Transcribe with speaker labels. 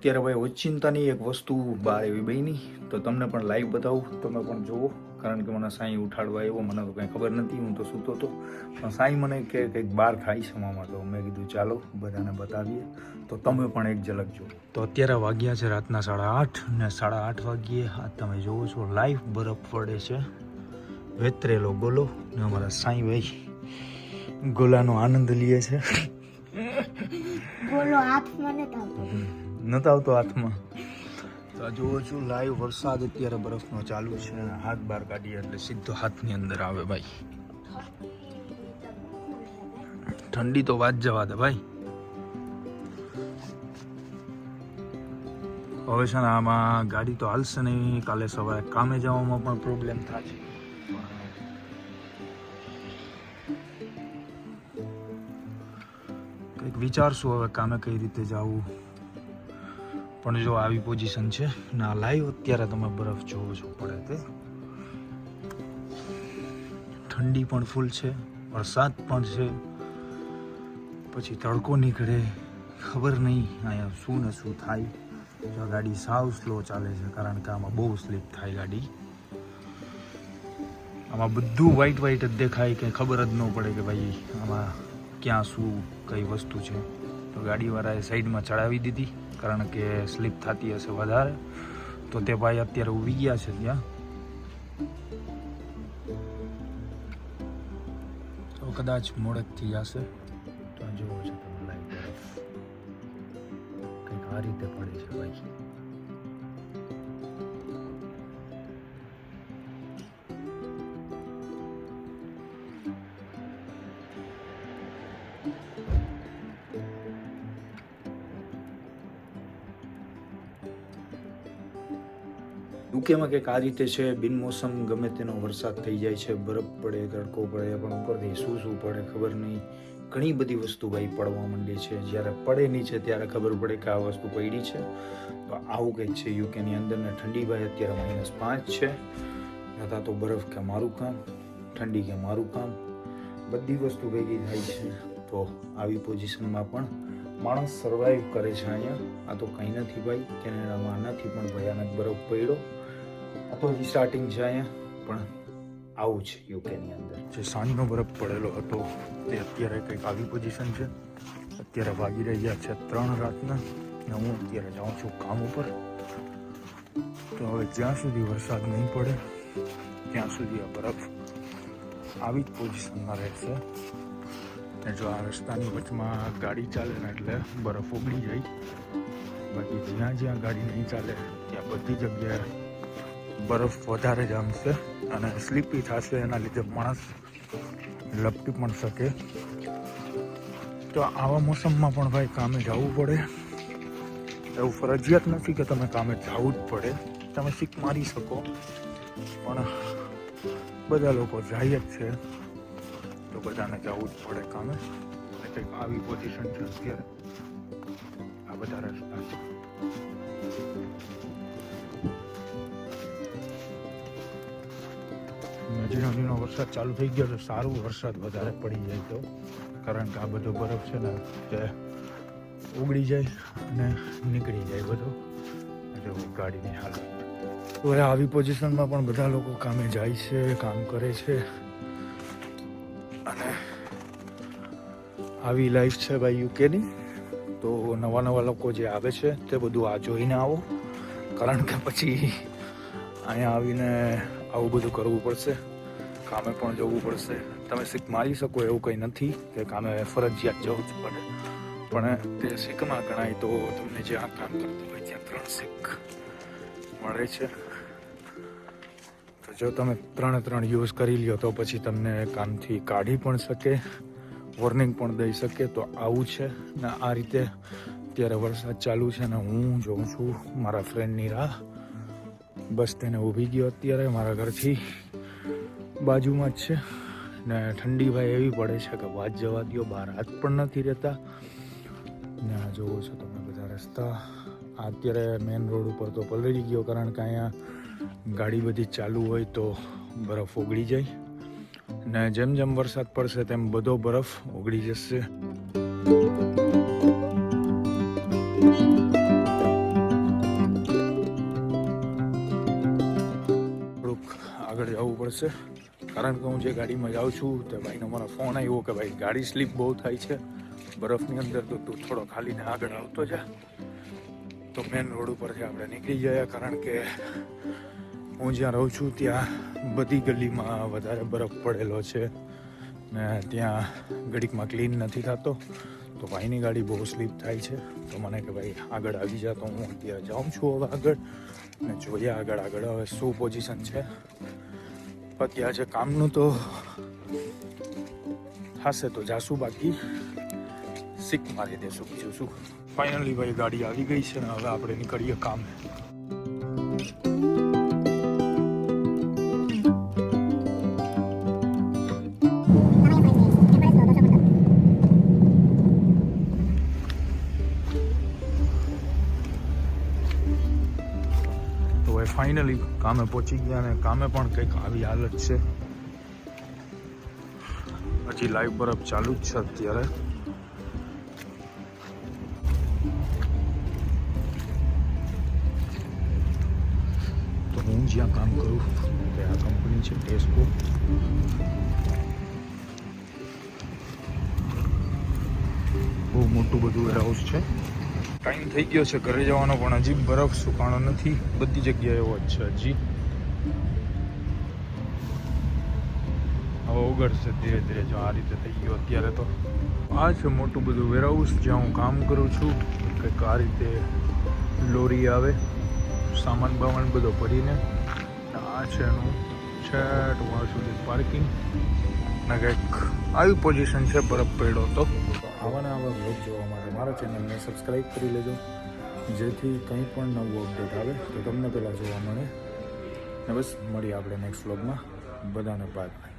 Speaker 1: અત્યારે ભાઈ ઓચિંતાની એક વસ્તુ બહાર એવી બની. તો તમને પણ લાઈવ બતાવું. તમે પણ જુઓ. કારણ કે મને સાંઈ ઉઠાડવા આવ્યો. મને તો કંઈ ખબર નથી. હું તો સૂતો હતો. પણ સાંઈ મને કે કંઈક બહાર ખાઈ છે મામા. તો મેં કીધું ચાલો બધાને બતાવીએ. તો તમે પણ એક ઝલક જુઓ. તો અત્યારે વાગ્યા છે રાતના સાડા આઠ ને સાડા આઠ વાગ્યે. આ તમે જોવો છો લાઈવ બરફ પડે છે. વેતરેલો ગોલો ને અમારા સાંઈ ભાઈ ગોલાનો આનંદ લે છે.
Speaker 2: બોલો હાથમાં મને
Speaker 1: નતા આવતો હાથમાં. તો આ જુઓ છું લાઈવ વરસાદ અત્યારે બરફનો ચાલુ છે. હાથ બહાર કાઢીએ એટલે સીધો હાથની અંદર આવે ભાઈ. ઠંડી તો વાત જવા દે ભાઈ. હવે છે ને આમાં ગાડી તો હાલશે નહીં. કાલે સવારે કામે જવામાં પણ પ્રોબ્લેમ થાય. કંઈક વિચારશું હવે કામે કઈ રીતે જવું. પણ જો આવી પોઝિશન છે ના લાઈવ અત્યારે તમે બરફ જોવો છો પડે તે. ઠંડી પણ ફૂલ છે, વરસાદ પણ છે. પછી તડકો નીકળે, ખબર નહીં અહીંયા શું ને શું થાય. જો ગાડી સાવ સ્લો ચાલે છે, કારણ કે આમાં બહુ સ્લીપ થાય ગાડી. આમાં બધું વ્હાઈટ વ્હાઈટ જ દેખાય કે ખબર જ ન પડે કે ભાઈ આમાં ક્યાં શું કઈ વસ્તુ છે. તો ગાડીવાળાએ સાઈડમાં ચડાવી દીધી. કારણ કે સ્લીપ થતી હશે વધારે. તો તે ભાઈ અત્યારે ઊભી ગયા છે ત્યાં. તો કદાચ મોડેકથી જશે. તો જોવો છો તમે લાઈવ કંઈક આ રીતે પડે છે ભાઈ. યુકેમાં કંઈક આ રીતે છે બિનમોસમ ગમે તેનો વરસાદ થઈ જાય છે, બરફ પડે, તડકો પડે, પણ ઉપરથી શું શું પડે ખબર નહીં. ઘણી બધી વસ્તુ ભાઈ પડવા માંડી છે. જ્યારે પડે નહીં છે, ત્યારે ખબર પડે કે આ વસ્તુ પડી છે. તો આવું કંઈક છે યુકેની અંદર ને ઠંડી ભાઈ અત્યારે માઇનસ પાંચ છે. નતા તો બરફ કે મારું કામ, ઠંડી કે મારું કામ. બધી વસ્તુ ભેગી થાય છે. તો આવી પોઝિશનમાં પણ માણસ સર્વાઈવ કરે છે અહીંયા. આ તો કંઈ નથી ભાઈ. કેનેડામાં નથી પણ ભયાનક બરફ પડ્યો. આ તો હજી સ્ટાર્ટિંગ છે અહીંયા, પણ આવું છે યુકેની અંદર. જે સાંજનો બરફ પડેલો હતો, તે અત્યારે કંઈક આવી પોઝિશન છે. અત્યારે વાગી રહ્યા છે ત્રણ રાતના, ને હું અત્યારે જાઉં છું કામ ઉપર. તો હવે જ્યાં સુધી વરસાદ નહીં પડે, ત્યાં સુધી આ બરફ આવી જ પોઝિશનમાં રહેશે. ને જો આ રસ્તાની વચમાં ગાડી ચાલે ને એટલે બરફ ઓગળી જાય. બાકી જ્યાં જ્યાં ગાડી નહીં ચાલે, ત્યાં બધી જગ્યાએ બરફ વધારે જામશે અને સ્લીપી થશે એના લીધે માણસ લપટી પણ શકે. તો આવા મોસમમાં પણ ભાઈ કામે જવું પડે. એવું ફરજિયાત નથી કે તમે કામે જવું જ પડે. તમે શીખ મારી શકો. પણ બધા લોકો જાય જ છે. તો બધાને જવું જ પડે કામે. એટલે કંઈક આવી પોઝિશન છે અત્યારે. આ બધા રસ્તા છે. નજીનો નજીનો વરસાદ ચાલુ થઈ ગયો તો સારું વરસાદ વધારે પડી જાય તો. કારણ કે આ બધો બરફ છે ને તે ઉગડી જાય અને નીકળી જાય બધો. એટલે ગાડીની હાલત. તો હવે આવી પોઝિશનમાં પણ બધા લોકો કામે જાય છે, કામ કરે છે. અને આવી લાઈફ છે ભાઈ યુકેની. તો નવા નવા લોકો જે આવે છે તે બધું આ જોઈને આવો. કારણ કે પછી અહીંયા આવીને આવું બધું કરવું પડશે. કામે પણ જવું પડશે. તમે શીખ મારી શકો એવું કંઈ નથી કે કામે ફરજિયાત જવું જ પડે. પણ તે શીખમાં ગણાય તો તમને જે આ કામ કરતું હોય ત્યાં ત્રણ શીખ મળે છે. તો જો તમે ત્રણે ત્રણ યુઝ કરી લ્યો તો પછી તમને કામથી કાઢી પણ શકે, વોર્નિંગ પણ દઈ શકે. તો આવું છે. ને આ રીતે અત્યારે વરસાદ ચાલુ છે ને હું જોઉં છું મારા ફ્રેન્ડની રાહ. બસ તેને ઊભી ગયો અત્યારે, મારા ઘરથી બાજુમાં જ છે. ને ઠંડી ભાઈ એવી પડે છે કે વાત જવા દો બહાર હાથ પણ નથી રહેતા. ને આ જોવો છો તમે બધા રસ્તા. અત્યારે મેઇન રોડ ઉપર તો પલળી ગયો, કારણ કે અહીંયા ગાડી બધી ચાલુ હોય તો બરફ ઓગળી જાય. ને જેમ જેમ વરસાદ પડશે તેમ બધો બરફ ઓગળી જશે. હશે કારણ કે હું જે ગાડીમાં જાઉં છું, તે ભાઈનો મારો ફોન આવ્યો કે ભાઈ, ગાડી સ્લીપ બહુ થાય છે. બરફની અંદર તો તું થોડો ખાલીને આગળ આવતો જા. તો મેન રોડ ઉપરથી આપણે નીકળી ગયા, કારણ કે હું જ્યાં રહું છું, ત્યાં બધી ગલીમાં વધારે બરફ પડેલો છે. ને ત્યાં ગડીકમાં ક્લીન નથી થતો. તો ભાઈની ગાડી બહુ સ્લીપ થાય છે. તો મને કે ભાઈ, આગળ આવી જા. તો હું અત્યારે જાઉં છું હવે આગળ. ને જોઈએ આગળ આગળ હવે શું પોઝિશન છે. બાકી આજે કામનું તો થશે તો જાશું બાકી. સિક મારી દેશું, બીજું શું? ફાઇનલી ભાઈ, ગાડી આવી ગઈ છે ને હવે આપણે નીકળીએ કામે. હવે ફાઇનલી કામે પહોંચી ગયા અને કામે પણ કંઈક આવી હાલત છે. હજી લાઈવ બરફ ચાલુ જ છે અત્યારે. તો હું જ્યાં કામ કરું તે આ કંપની છે ટેસ્કો બહુ મોટું બધું વેરહાઉસ છે. ટાઈમ થઈ ગયો છે ઘરે જવાનો, પણ હજી બરફ સુકાણો નથી. બધી જગ્યાએ એવો જ છે હજી. હવે ઓગળશે ધીરે ધીરે જો આ રીતે થઈ ગયો અત્યારે તો. આ છે મોટું બધું વેરહાઉસ જ્યાં હું કામ કરું છું. કંઈક આ રીતે લોરી આવે, સામાન બામાન બધો ભરીને. આ છે એનું છેટ વાળ સુધી પાર્કિંગ ને કંઈક આવી પોઝિશન છે, બરફ પડ્યો તો. આવાના આવા બ્લોગ જોવા મારા ચેનલને સબસ્ક્રાઈબ કરી લેજો. જેથી કંઈ પણ નવું અપડેટ આવે તો તમને પહેલાં જોવા મળે. ને બસ, મળીએ આપણે નેક્સ્ટ વ્લોગમાં બધાને બાય